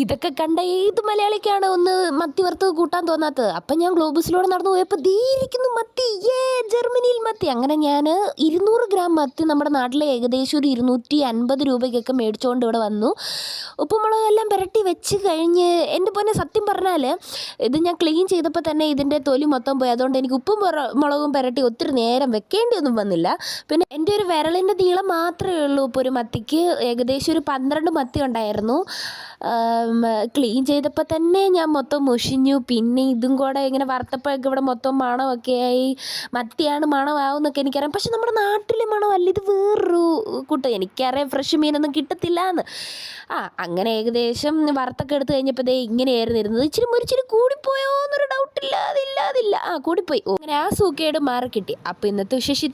ഇതൊക്കെ കണ്ട ഏത് മലയാളിക്കാണ് ഒന്ന് മത്തി വറുത്തത് കൂട്ടാൻ തോന്നാത്തത്? അപ്പം ഞാൻ ഗ്ലോബസിലൂടെ നടന്നു പോയപ്പോൾ ദീരിക്കുന്നു മത്തി. ജർമ്മനിയിൽ മത്തി. അങ്ങനെ ഞാൻ ഇരുന്നൂറ് ഗ്രാം മത്തി നമ്മുടെ നാട്ടിലെ ഏകദേശം ഒരു ഇരുന്നൂറ്റി അൻപത് രൂപയ്ക്കൊക്കെ മേടിച്ചുകൊണ്ട് ഇവിടെ വന്നു. ഉപ്പുമുളകെല്ലാം പുരട്ടി വെച്ച് കഴിഞ്ഞ് എന്റെ പൊന്നെ സത്യം പറഞ്ഞാൽ ഇത് ഞാൻ ക്ലീൻ ചെയ്തപ്പോൾ തന്നെ ഇതിന്റെ തൊലി മൊത്തം പോയി. അതുകൊണ്ട് എനിക്ക് ഉപ്പും മുളകും പുരട്ടി ഒത്തിരി നേരം വെക്കേണ്ടിയൊന്നും വന്നില്ല. പിന്നെ എന്റെ ഒരു വിരലിന്റെ നീളം മാത്രമേ ഉള്ളൂ ഇപ്പോൾ ഒരു മത്തിക്ക്. ഏകദേശം ഒരു പന്ത്രണ്ട് മത്തി ഉണ്ടായിരുന്നു. ക്ലീൻ ചെയ്തപ്പോൾ തന്നെ ഞാൻ മൊത്തം മുഷിഞ്ഞു. പിന്നെ ഇതും കൂടെ ഇങ്ങനെ വറുത്തപ്പോഴൊക്കെ ഇവിടെ മൊത്തം മണമൊക്കെ ആയി. മത്തിയാണ് മണമാവുന്നൊക്കെ എനിക്കറിയാം. പക്ഷെ നമ്മുടെ നാട്ടിലെ മണമല്ല ഇത് വേറൊരു കൂട്ടം. എനിക്കറിയാം ഫ്രഷ് മീനൊന്നും കിട്ടത്തില്ല എന്ന് ആ അങ്ങനെ ഏകദേശം വറുത്തൊക്കെ എടുത്തു കഴിഞ്ഞപ്പോൾ ദേ ഇങ്ങനെയായിരുന്നു ഇരുന്നത്. ഇച്ചിരി മുരിച്ചിരി കൂടിപ്പോയോ എന്നൊരു ഡൗട്ട് ഇല്ലാതില്ല ആ കൂടിപ്പോയി. അങ്ങനെ ആ സൂക്കേട് മാറി കിട്ടി അപ്പോൾ ഇന്നത്തെ വിശേഷം